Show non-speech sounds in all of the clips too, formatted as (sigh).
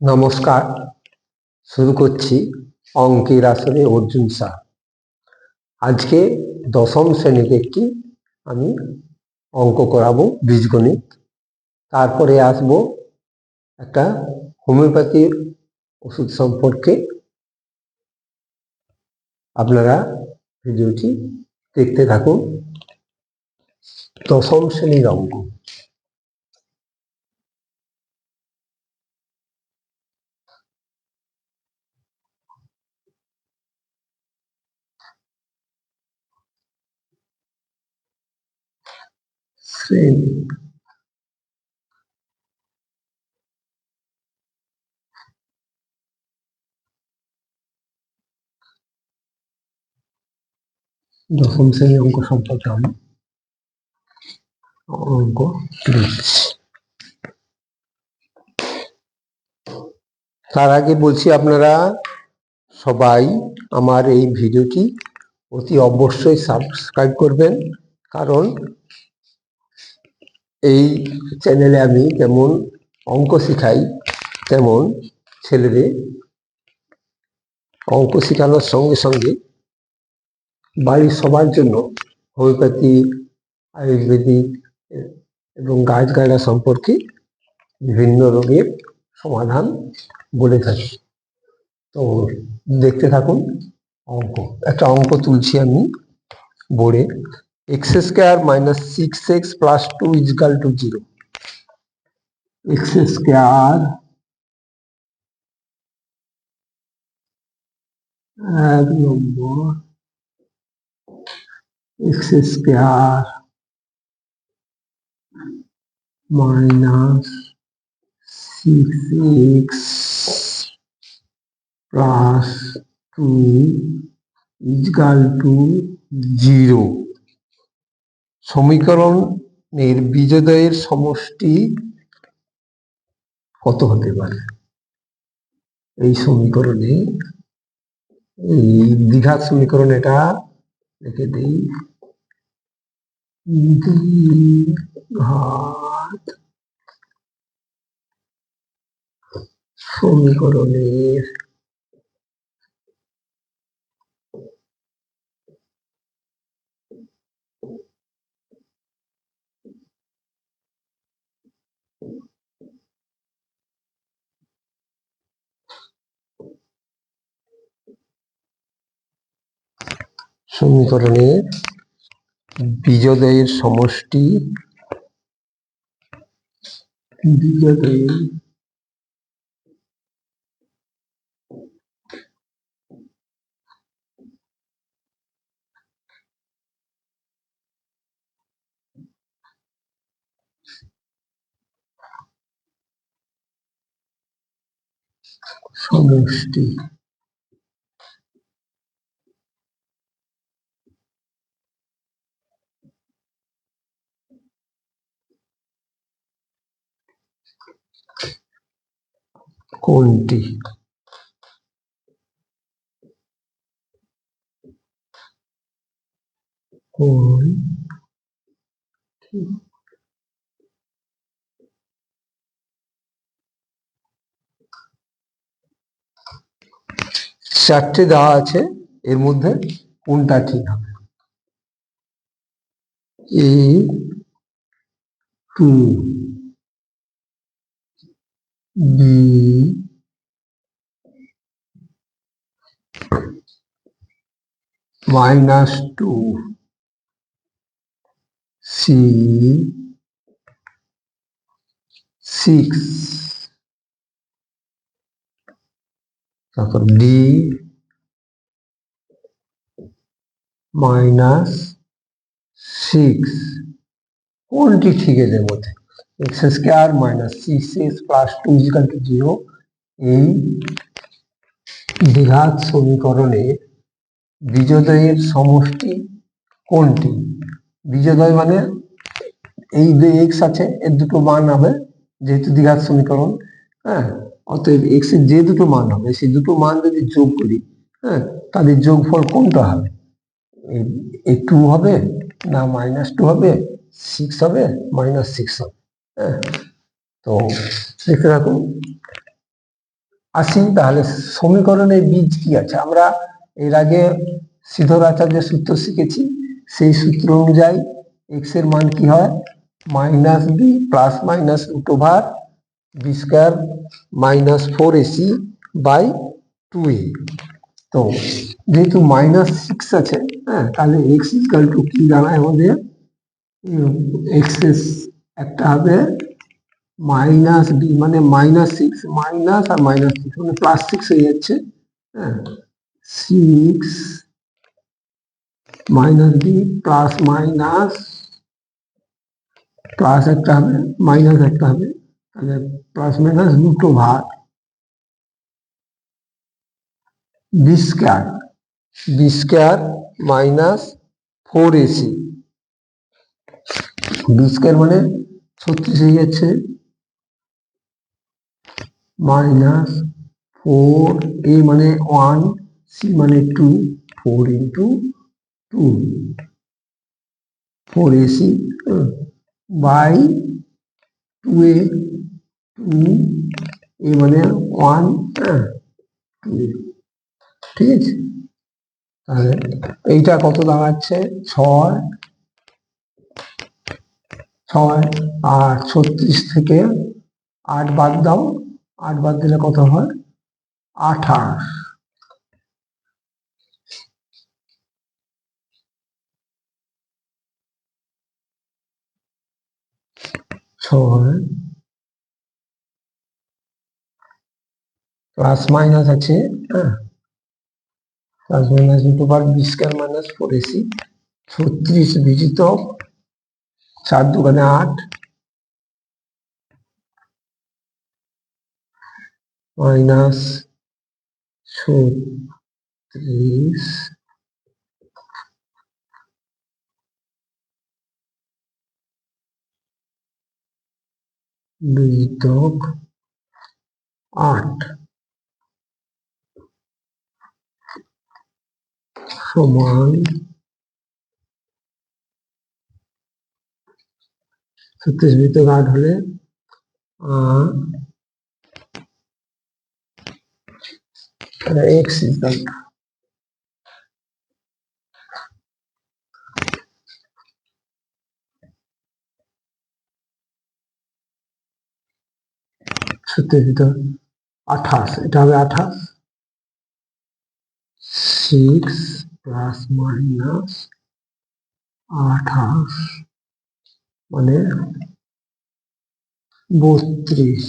নমস্কার। শুরু করছি অঙ্কের আসরে অর্জুন শাহ আজকে দশম শ্রেণির একটি আমি অঙ্ক করাবো বীজগণিত। তারপরে আসব একটা হোমিওপ্যাথির ওষুধ সম্পর্কে। আপনারা ভিডিওটি দেখতে থাকুন। দশম শ্রেণির অঙ্ক। শ্রেণি দশম শ্রেণির অঙ্ক সম্পর্কে আমি অঙ্ক তার আগে বলছি আপনারা সবাই আমার এই ভিডিওটি অতি অবশ্যই সাবস্ক্রাইব করবেন, কারণ এই চ্যানেলে আমি যেমন অঙ্ক শেখাই, তেমন ছেলেদের অঙ্ক শেখানোর সঙ্গে সঙ্গে বাড়ির সবার জন্য হোমিওপ্যাথি, আয়ুর্বেদিক এবং গাছগাছড়া সম্পর্কে বিভিন্ন রোগের সমাধান বলে থাকি। তো দেখতে থাকুন অঙ্ক। একটা অঙ্ক তুলছি আমি বোর্ডে। X square minus six X plus two equal to zero X square এক নম্বর X square minus six X plus two equal to zero সমীকরণের বীজোদয়ের সমষ্টি কত হতে পারে? এই সমীকরণে, এই দ্বিঘাত সমীকরণ এটা লিখে দিই। দ্বিঘাত সমীকরণের সমীকরণের বীজোদয়ের সমষ্টি বীজোদয়ের সমষ্টি কোনটি? কোন চারটে দেওয়া আছে এর মধ্যে কোনটা ঠিক হবে? A two B minus two C six তারপর ডি মাইনাস সিক্স কোনটি ঠিক এদের মধ্যে X square minus six X plus two equal to zero এই দ্বিঘাত সমীকরণে বীজোদয়ের সমষ্টি কোনটি? বীজোদয় মানে এই যে এক্স আছে, এর দুটো মান হবে যেহেতু দ্বিঘাত সমীকরণ হ্যাঁ? অতএব এক্সের যে দুটো মান হবে, সেই দুটো মান যদি যোগ করি হ্যাঁ? তাদের যোগফল কোনটা হবে? এই টু হবে না মাইনাস টু হবে সিক্স হবে মাইনাস সিক্স হবে। তো দেখতে রাখুন আসি তাহলে সমীকরণের বীজ কি আছে? আমরা এর আগে সিদ্ধর আচার্যের সূত্র শিখেছি। সেই সূত্র অনুযায়ী এক্সের মান কি হয়? Minus B plus minus root over B square minus four AC by two A তো যেহেতু মাইনাস সিক্স আছে হ্যাঁ তাহলে এক্স ইকাল টু কি দাঁড়ায় আমাদের? এক্স একটা হবে মাইনাস বি মানে মাইনাস সিক্স মাইনাস আর মাইনাস সিক্স মানে প্লাস সিক্স হয়ে যাচ্ছে হ্যাঁ? Six minus B plus minus plus একটা হবে মাইনাস একটা হবে, তাহলে প্লাস মাইনাস দুটো ভাগ B square B square minus four AC B square মানে ছত্রিশ হয়ে যাচ্ছে। মাইনাস ফোর এ মানে ওয়ান, সি মানে two, four into two. Four AC by two A two, A মানে ওয়ান টু ঠিক আছে? তাহলে এইটা কত দাঁড়াচ্ছে? ছয়। ছয় আর ছত্রিশ থেকে আট বাদ দাও। আট বাদ দিলে কত হয়? আঠাশ। ছয়। প্লাস মাইনাস আছে হ্যাঁ? প্লাস মাইনাস দুটো বার বি স্কোয়ার মাইনাস এসি ছত্রিশ বিজিত চার দোকানে আট মাইনাস ছত্রিশ বিয়োগ আট সমান ছত্রিশ বিয়োগ আট হলে আট এক্স ইকাল ছত্রিশ বিয়োগ আঠাশ এটা হবে আঠাশ সিক্স প্লাস মাইনাস আঠাশ মানে বত্রিশ।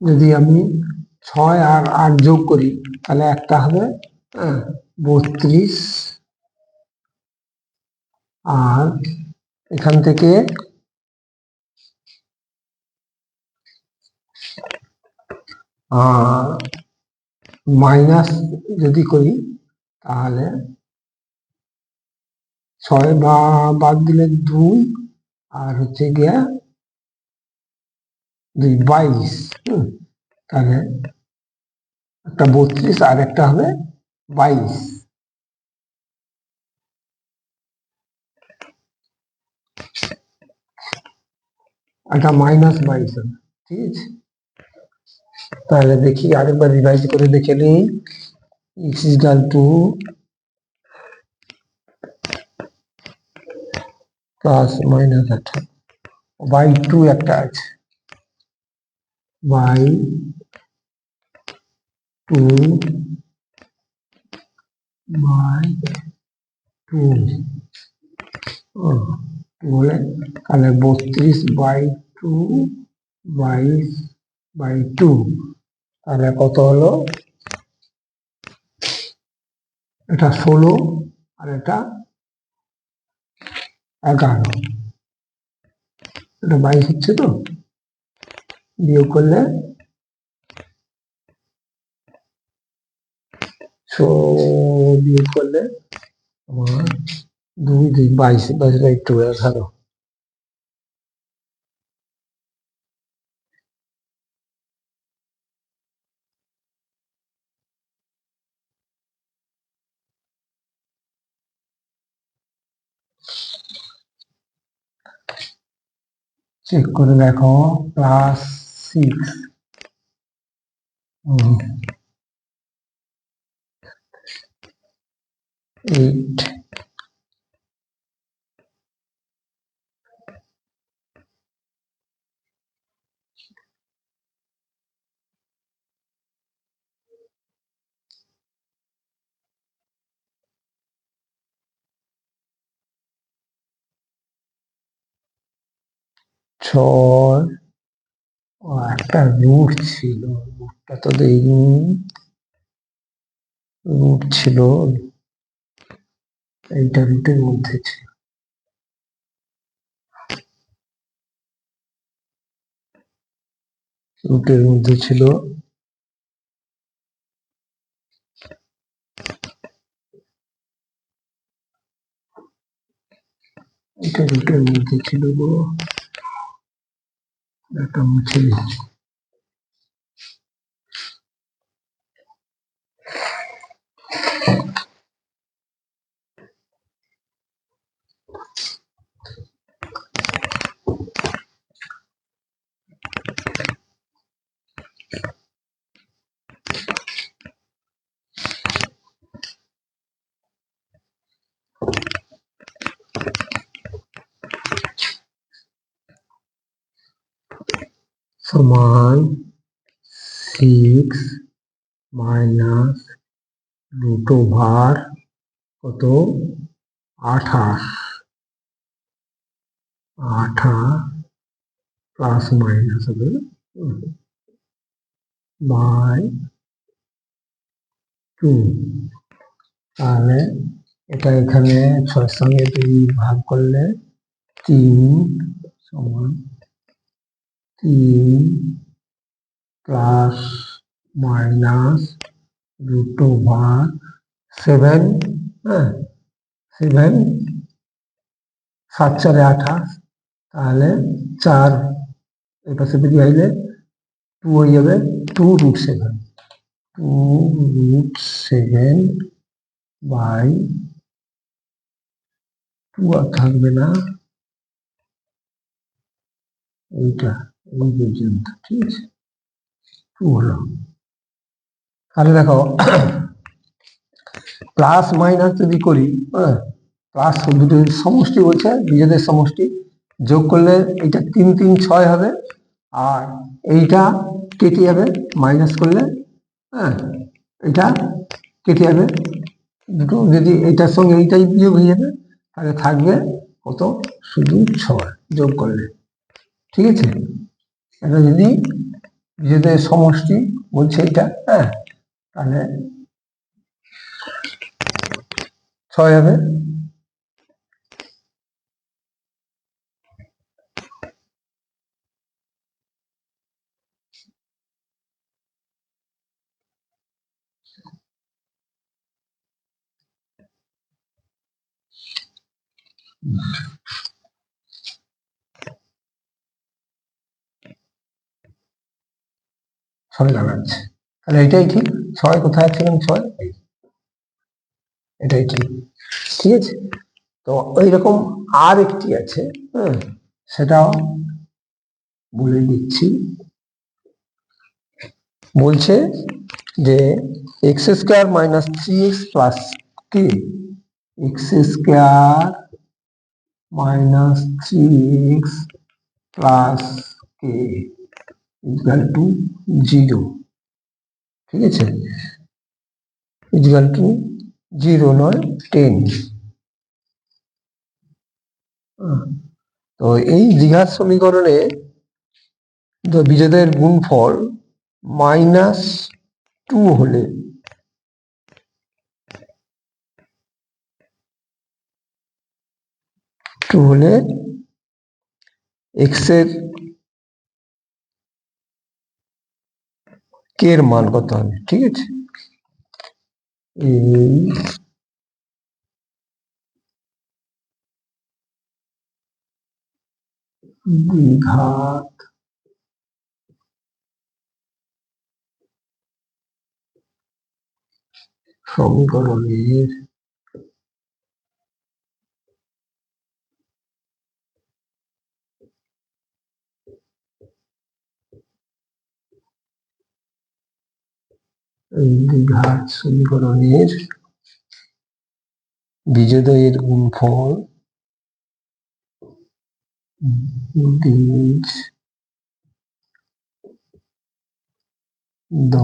যদি আমি ছয় আর আট যোগ করি তাহলে একটা হবে হ্যাঁ, বত্রিশ। আর এখান থেকে মাইনাস যদি করি, তাহলে ছয় বা, বাদ দিলে দুই, আর হচ্ছে গিয়া দুই, বাইশ তাহলে একটা বত্রিশ, আর একটা হবে বাইশ। একটা মাইনাস বাইশ হবে, ঠিক আছে? তাহলে দেখি আরেকবার রিভাইজ করে দেখে নিই X equal two plus minus একটা বাই টু একটা আছে বাই টু বাই টু বলে তাহলে বত্রিশ বাই টু বাইশ বাই টু তাহলে কত হলো? এটা ষোলো আর এটা এগারো। এটা বাইশ হচ্ছে তো? বিয়োগ করলে বিয়োগ করলে আমার দুই দুই বাইশ বাইশ বাই টু এগারো চেক করে দেখো প্লাস সিক্স এইট ছয় একটা রুট ছিল রুটটা তো দেইনি। রুট ছিল এইটা রুটের মধ্যে ছিল। রুটের মধ্যে ছিল। এটা রুটের মধ্যে ছিল গো একটা মুছে দিচ্ছি সমান সিক্স মাইনাস রুট ওভার কত? আঠাশ। আঠাশ প্লাস মাইনাস হবে বাই টু তাহলে এটা এখানে ছয়ের সঙ্গে দুই ভাগ করলে তিন সমান তিন plus minus root over seven হ্যাঁ সেভেন সাত চারে আঠাশ তাহলে চার এই পাশে বেরিয়ে আইলে টু হয়ে যাবে two root seven two root seven by two আর থাকবে না এইটা এই পর্যন্ত ঠিক আছে হলো তাহলে দেখো প্লাস মাইনাস যদি করি হ্যাঁ প্লাস দুটো সমষ্টি বলছে, নিজেদের সমষ্টি যোগ করলে এইটা তিন তিন ছয় হবে, আর এইটা কেটে যাবে মাইনাস করলে হ্যাঁ এটা কেটে যাবে। দুটো যদি এইটার সঙ্গে এইটাই বিয়োগ হয়ে যাবে, তাহলে থাকবে কত? শুধু ছয় যোগ করলে। ঠিক আছে? এটা যদি নিজেদের সমষ্টি বলছে এটা হ্যাঁ তাহলে ছয় হবে। ছয় দাঁড়াচ্ছে তাহলে এটাই ঠিক? ছয় কোথায় আছে ছয়? এটাই ঠিক। ঠিক আছে? তো ওই রকম আর একটি আছে হ্যাঁ সেটাও বলে দিচ্ছি। বলছে যে X square minus three X plus K X square minus three X plus K equal to zero ঠিক আছে? ইকুয়াল টু জিরো নয় টেন তো এই দ্বিঘাত সমীকরণে বিজেদের গুণফল মাইনাস টু হলে টু হলে এক্সের কে এর মান কত হবে? ঠিক আছে? এই সমীকরণের এই দ্বিঘাত সমীকরণের বীজদ্বয়ের গুণফল বীজ দ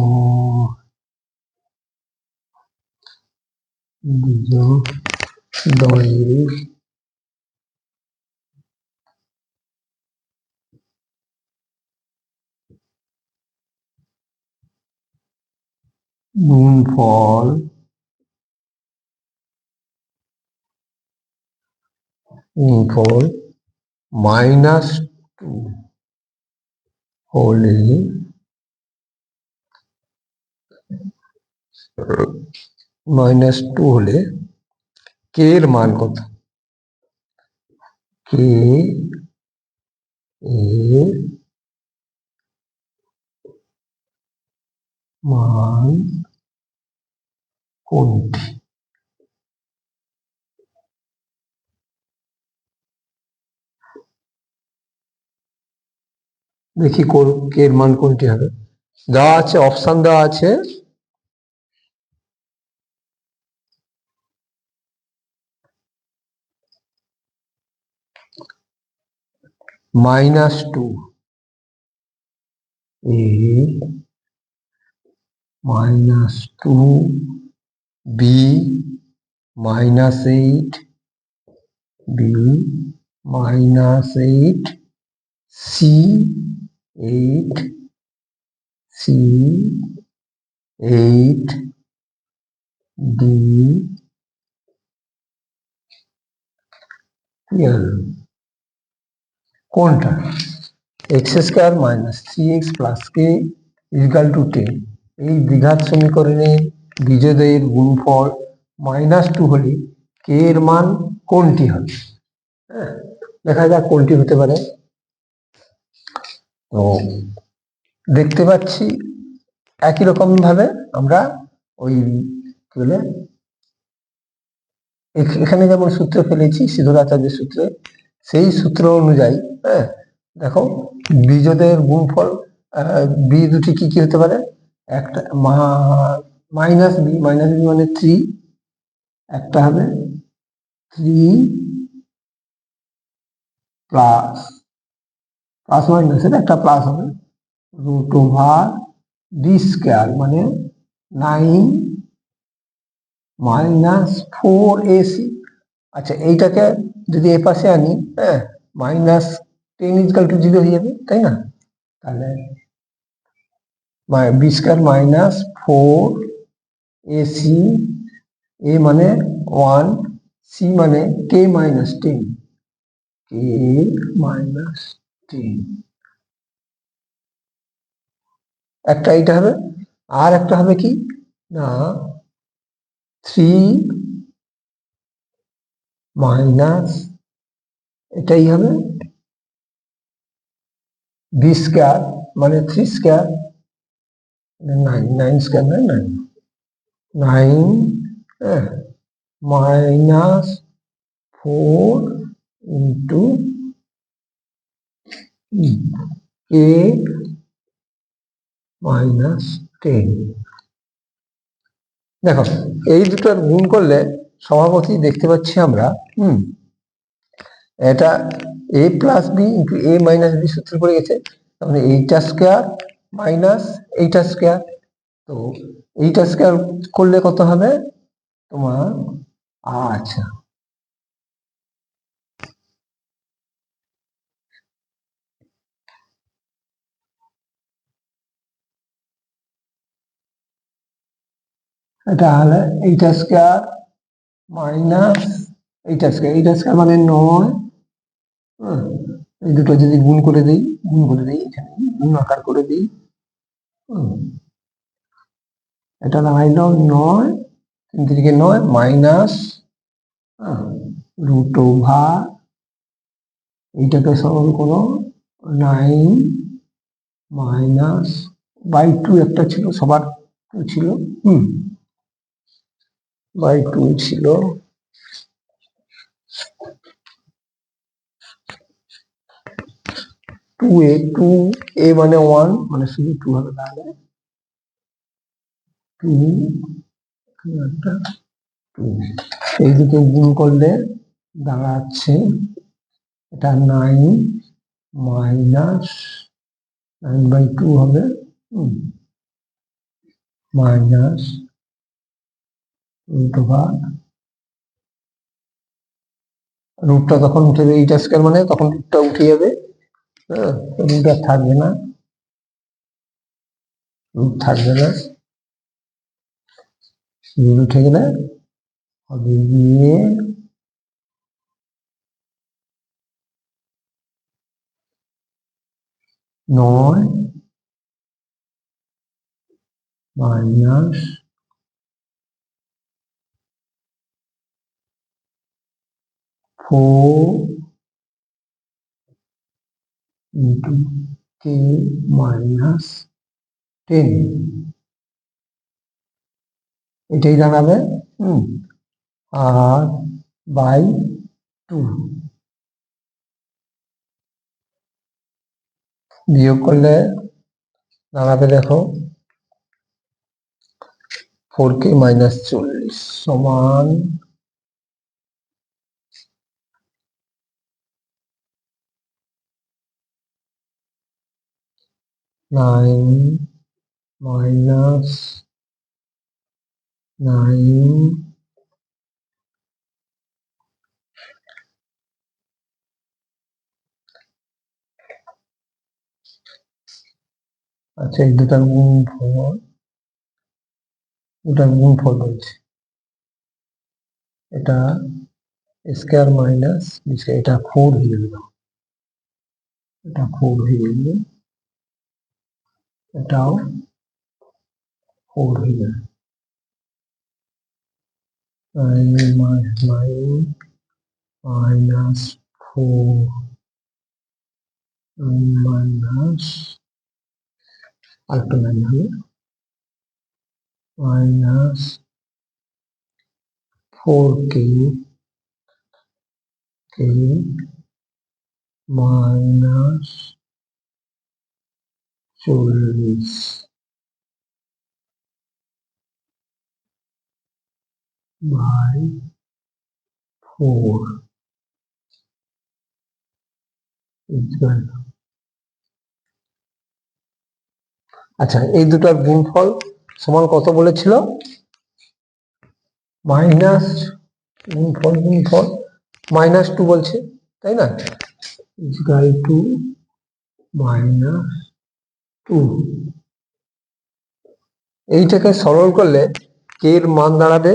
দয়ের গুণফল গুণফল মাইনাস টু হলে মাইনাস টু হলে কে এর মান কত? কে এর মান কোনটি? দেখি কের মান কোনটি হবে? দেওয়া আছে অপশান দেওয়া আছে। Minus two minus two B minus eight B minus eight C eight C eight D कौन था X square minus three X plus K equal to ten এই समीकरण বিজয়দের গুণফল মাইনাস টু হলে কে এর মান কোনটি হবে? হ্যাঁ দেখা যাক কোনটি হতে পারে। তো দেখতে পাচ্ছি একই রকম ভাবে আমরা ওই কি বলে এখানে যেমন সূত্র ফেলেছি সিদ্ধরাচার্যের সূত্রে সেই সূত্র অনুযায়ী হ্যাঁ দেখো বীজদের গুণফল আহ, বি দুটি কি কি হতে পারে? একটা মাইনাস বি মাইনাস বি মানে থ্রি একটা হবে থ্রি প্লাস প্লাস মাইনাসের একটা প্লাস হবে। রুট ওভার ডি স্কোয়ার মানে নাইন মাইনাস ফোর এসি আচ্ছা এইটাকে যদি এ পাশে আনি হ্যাঁ minus ten equal to zero হয়ে যাবে, তাই না? তাহলে B square minus four AC A মানে ওয়ান সি মানে K minus ten K minus ten একটা এইটা হবে, আর একটা হবে কি? না থ্রি মাইনাস এটাই হবে বি স্কোয়ার মানে three square nine nine square নয় নাইন নাইন হ্যাঁ minus four into K minus ten. দেখো, এই দুটোর গুণ করলে স্বভাবতই দেখতে পাচ্ছি আমরা, হুম, এটা A plus B into A minus B সূত্র পড়ে গেছে, তার মানে এইটা স্কোয়ার মাইনাস এইটা স্কোয়ার। তো এইটা স্কোয়ার করলে কত হবে? তোমার আচ্ছা। এটা হলে এইটা স্কোয়ার মাইনাস এইটা স্কোয়ার এইটা স্কোয়ার মানে নয়। এই দুটো যদি গুণ করে দিই, গুণ করে দিই, এখানে গুণ আকার করে দিই। এটা দাঁড়াইলো নয় তিন তিরিকে নয়, মাইনাস রুট ওভার এইটাকে সরল করো নাইন, মাইনাস, বাই টু একটা ছিল, সবার ছিল, হুম, বাই টু ছিল। টু এ টু এ মানে ওয়ান মানে শুধু টু হবে তাহলে। টু টু এই দুটো গুণ করলে দাঁড়াচ্ছে। এটা nine minus nine by two হবে। মাইনাস রুট ওভার রুটটা তখন উঠে যাবে এইটা স্কোয়ার মানে তখন রুটটা উঠে যাবে। হ্যাঁ রুট আর থাকবে না। রুট থাকবে না। রুট উঠে গেলে হবে গিয়ে নয় minus four into K minus ten. এটাই দাঁড়াবে হুম। আর বাই টু। বিয়োগ করলে দাঁড়াবে দেখো ফোর কে মাইনাস চল্লিশ সমান নাইন মাইনাস নাইন আচ্ছা এই দুটার গুণ ফল, দুটার গুণ ফল বলছে এটা স্কোয়ার মাইনাস এটা ফোর হয়ে তখন। এটা ফোর হয়ে যাবে এটাও ফোর হয়ে যাবে nine nine minus four minus আরেকটা নাইন হবে minus four K K minus চল্লিশ বাই ফোর ইকুয়াল আচ্ছা এই দুটার গুণফল সমান কত বলেছিল? মাইনাস গুণফল গুণফল। মাইনাস টু বলছে, তাই না? ইকুয়াল টু মাইনাস টু এইটাকে সরল করলে কে এর মান দাঁড়াবে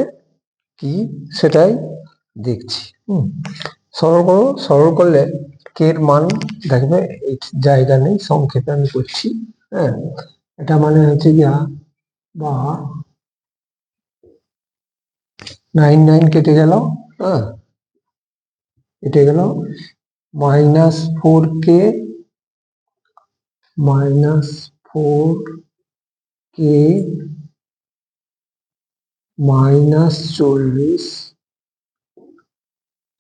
কি সেটাই দেখছি, হুম। সরল করো, সরল করলে কে এর মান দেখবে, এই জায়গা নেই, সংক্ষেপে আমি করছি হ্যাঁ। এটা মানে হচ্ছে গিয়া বা নাইন নাইন কেটে গেল হ্যাঁ। কেটে গেল minus four K minus four K minus চল্লিশ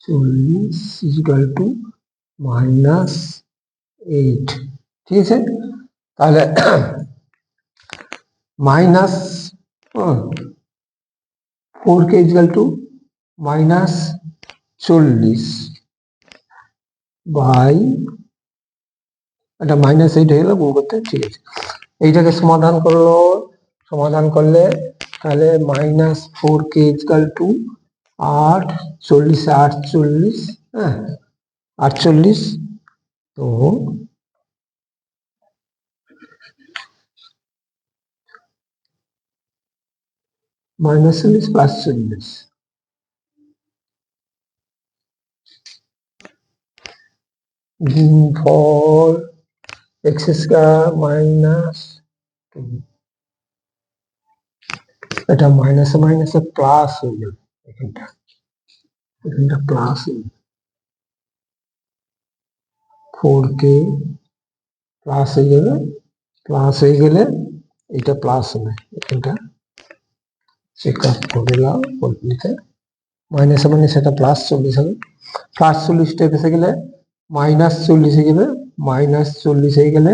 চল্লিশ ইজিক্যাল টু মাইনাস এইট ঠিক আছে? তাহলে (clears throat) minus four K equal to minus চল্লিশ বাই এটা মাইনাস এইট হয়ে গেল, গুণ করতে, ঠিক আছে। এইটাকে সমাধান করল, সমাধান করলে তাহলে minus four K equal to আট, চল্লিশ, আটচল্লিশ হ্যাঁ আটচল্লিশ। তো মাইনাস চল্লিশ প্লাস চল্লিশ গুণফল এক্স স্কোয়ার মাইনাস এটা মাইনাসে মাইনাসে প্লাস হয়ে যাবে এখানটা। এখানটা প্লাস ফোর কে প্লাস হয়ে যাবে প্লাস হয়ে গেলে এটা প্লাস হবে। এখানটা চেক আপ করে নাও পদ্ধতিতে মাইনাসে মানে সেটা প্লাস চল্লিশ হবে। প্লাস চল্লিশটা এসে গেলে মাইনাস চল্লিশ হয়ে যাবে মাইনাস চল্লিশ হয়ে গেলে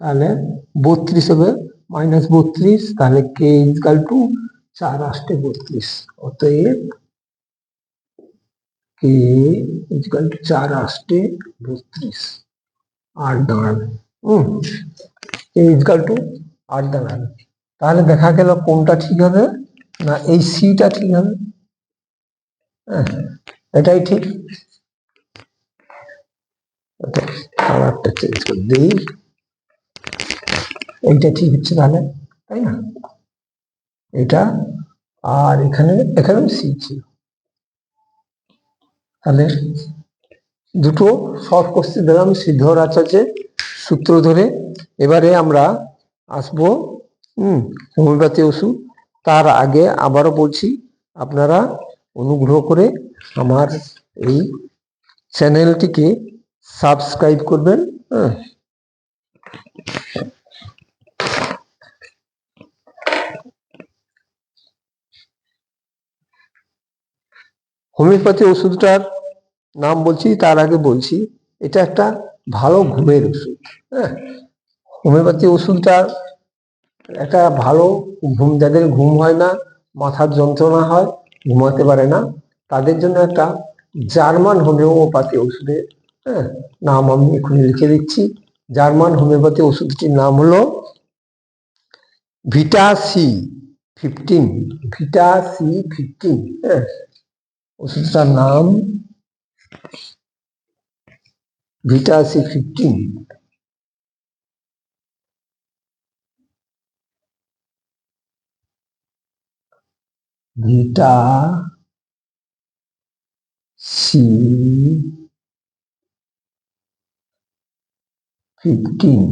তাহলে বত্রিশ হবে। মাইনাস বত্রিশ, তাহলে কে ইজকাল টু চার আসতে বত্রিশ। অতএব কে ইজকাল টু চার আসতে বত্রিশ। আট দাঁড়াবে হুম কে ইজকাল টু আট দাঁড়াবে তাহলে দেখা গেল কোনটা ঠিক হবে না এই সিটা ঠিক হবে? হ্যাঁ এটাই ঠিক। কালারটা চেঞ্জ করে দিই। এইটা ঠিক হচ্ছে তাহলে, তাই না? এটা আর এখানে এখানেও সি ছিল। তাহলে দুটো শর্ট কোশ্চেন দিলাম সিদ্ধর আচার্যে সূত্র ধরে এবারে আমরা আসব, হুম, হোমিওপ্যাথি ওষুধ। তার আগে আবারও বলছি, আপনারা অনুগ্রহ করে আমার এই চ্যানেলটিকে সাবস্ক্রাইব করবেন হ্যাঁ হোমিওপ্যাথি ওষুধটার নাম বলছি, তার আগে বলছি, এটা একটা ভালো ঘুমের ওষুধ হ্যাঁ? হোমিওপ্যাথি ওষুধটার একটা ভালো ঘুম, যাদের ঘুম হয় না, মাথার যন্ত্রণা হয়, ঘুমাতে পারে না, তাদের জন্য একটা জার্মান হোমিওপ্যাথি ওষুধের হ্যাঁ? নাম আমি এখানে লিখে দিচ্ছি। জার্মান হোমিওপ্যাথি ওষুধটির নাম হলো Vita C fifteen, Vita C fifteen হ্যাঁ? ওষুধটার নাম Vita C fifteen Vita C fifteen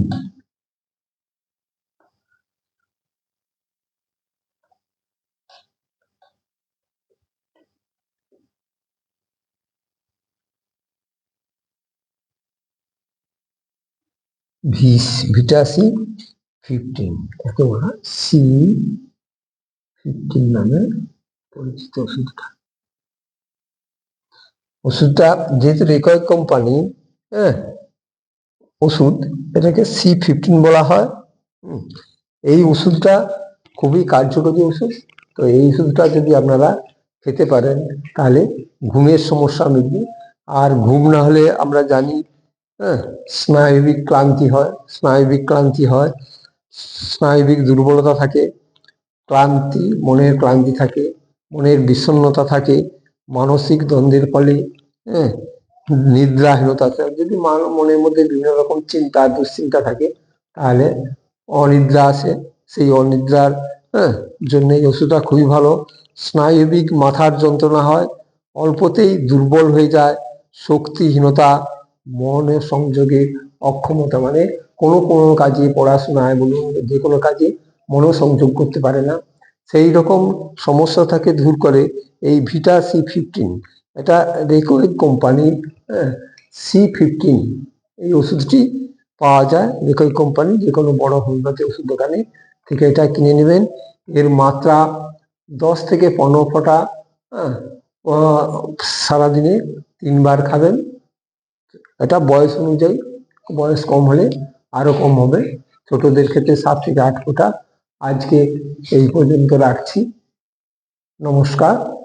Vita C fifteen, একে বলা সি ফিফটিন নামে পরিচিত ওষুধটা। ওষুধটা যেহেতু রেকর্ড কোম্পানি হ্যাঁ ওষুধ এটাকে সি ফিফটিন বলা হয় এই ওষুধটা খুবই কার্যকরী ওষুধ। তো এই ওষুধটা যদি আপনারা খেতে পারেন, তাহলে ঘুমের সমস্যা মিটবে আর ঘুম না হলে আমরা জানি হ্যাঁ স্নায়বিক ক্লান্তি হয়, স্নায়বিক ক্লান্তি হয়, স্নায়বিক দুর্বলতা থাকে, ক্লান্তি, মনের ক্লান্তি থাকে, মনের বিষণ্ণতা থাকে, মানসিক দ্বন্দ্বের ফলে হ্যাঁ নিদ্রাহীনতা যদি মনের মধ্যে বিভিন্ন রকম চিন্তা, দুশ্চিন্তা থাকে, তাহলে অনিদ্রা আসে। সেই অনিদ্রার হ্যাঁ জন্য এই ওষুধটা খুবই ভালো। স্নায়বিক মাথার যন্ত্রণা হয়, অল্পতেই দুর্বল হয়ে যায়, শক্তিহীনতা মনের সংযোগের অক্ষমতা মানে কোনো কোনো কাজে পড়াশোনায় বলুন যে কোনো কাজে মনোসংযোগ করতে পারে না। সেই রকম সমস্যা থাকে দূর করে এই ভিটা সি ফিফটিন এটা রেকর্ড কোম্পানির সি ফিফটিন এই ওষুধটি পাওয়া যায়। রেকর্ড কোম্পানি যে কোনো বড় হোমিওপ্যাথি ওষুধ দোকানে থেকে এটা কিনে নেবেন। এর মাত্রা দশ থেকে পনেরো ফোঁটা হ্যাঁ, সারাদিনে তিনবার খাবেন। এটা বয়স অনুযায়ী, বয়স কম হলে আরও কম হবে। ছোটদের ক্ষেত্রে সাত থেকে আট ফোঁটা। আজকে এই পর্যন্ত রাখছি। নমস্কার।